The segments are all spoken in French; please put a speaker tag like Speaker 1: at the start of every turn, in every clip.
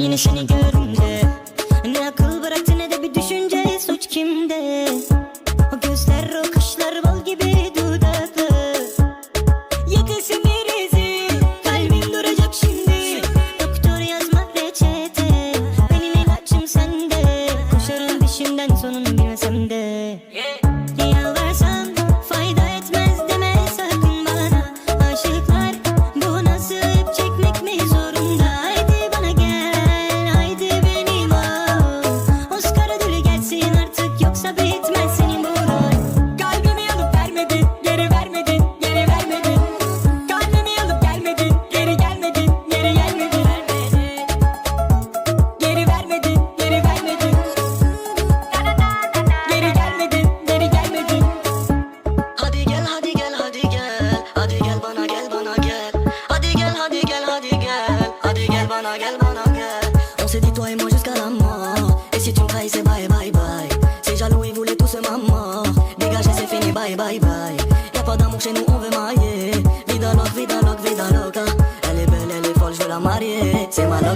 Speaker 1: Yine seni gör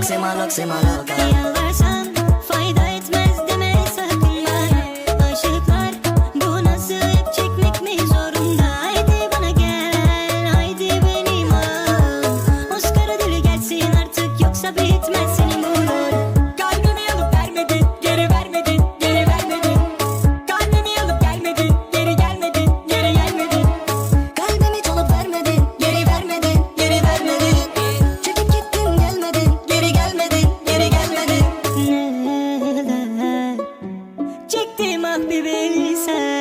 Speaker 1: see my look see Happy Belisa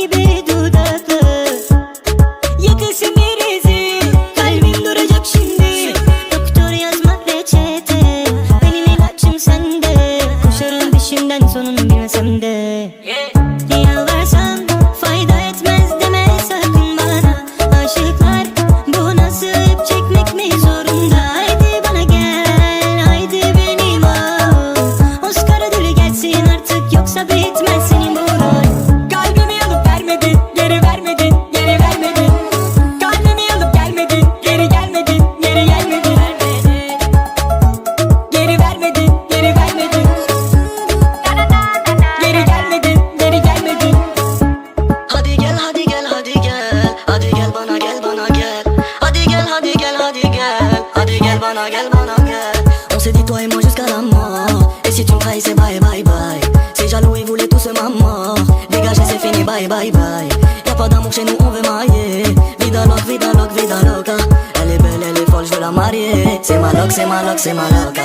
Speaker 1: give it douce maman. Dégagez c'est fini bye bye bye. Y'a pas d'amour chez nous on veut marier. Vida loc, vida loc, vida loca Elle est belle, elle est folle, je veux la marier. C'est ma loc, c'est ma loc, c'est ma loca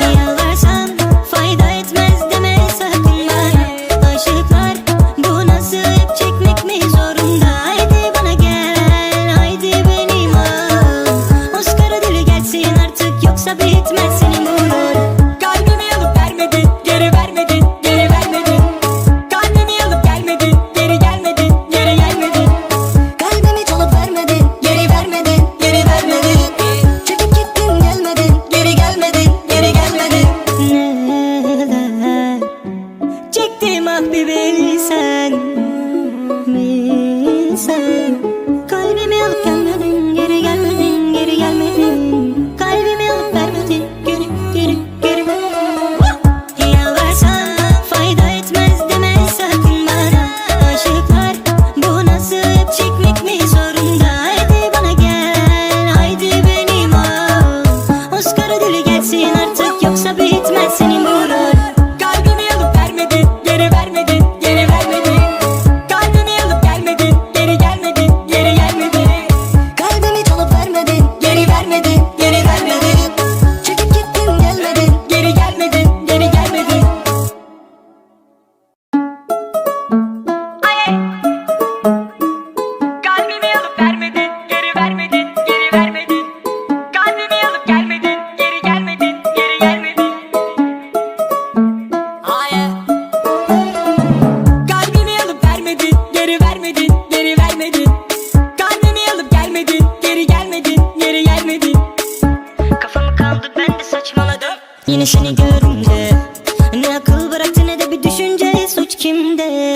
Speaker 2: bende Ne akıl bıraktı ne de bir düşünce suç kimde?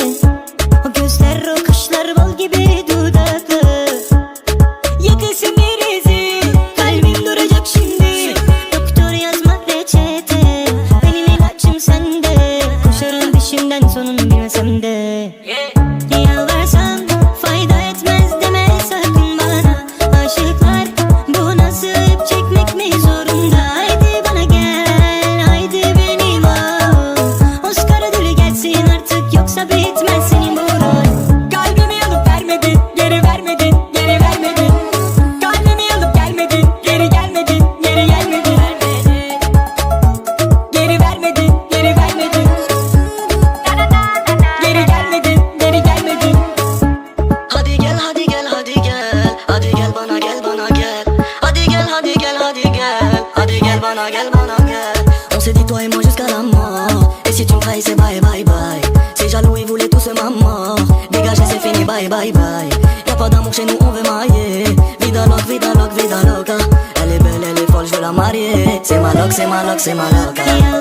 Speaker 1: On s'est dit toi et moi jusqu'à la mort. Et si tu me trahis, c'est bye bye bye. C'est jaloux, ils voulaient tous ma mort. Dégagez, c'est fini, bye bye bye. Y'a pas d'amour chez nous, on veut mailler. Vida
Speaker 3: loc, vida loc, vida loca. Hein. Elle est belle, elle est folle, je veux la marier. C'est ma loc, c'est ma loc, c'est ma loca.
Speaker 1: Hein.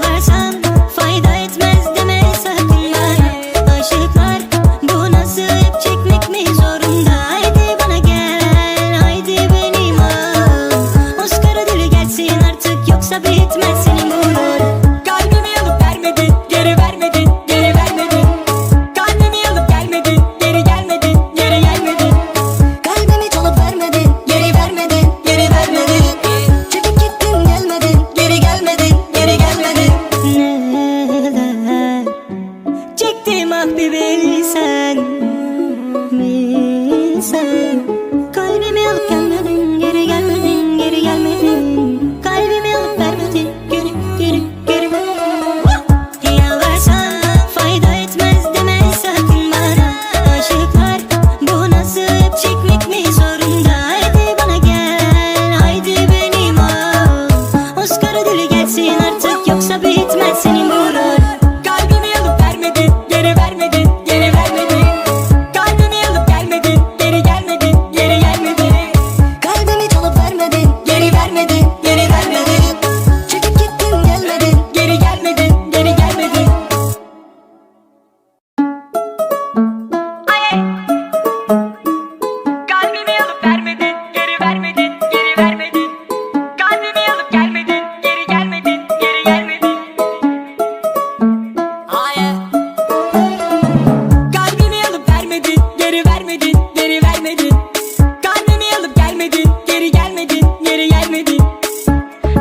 Speaker 1: Geri gelmedin, geri gelmedin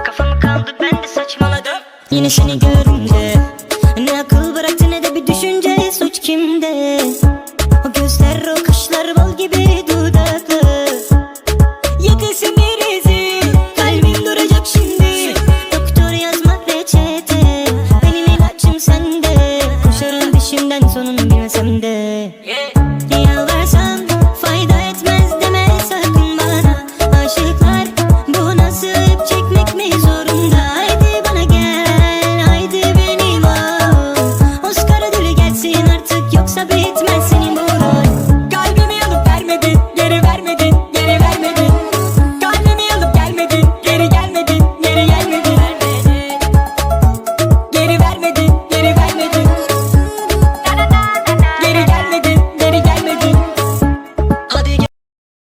Speaker 4: Kafamı kaldı ben de saçmaladım. Yine seni görünce.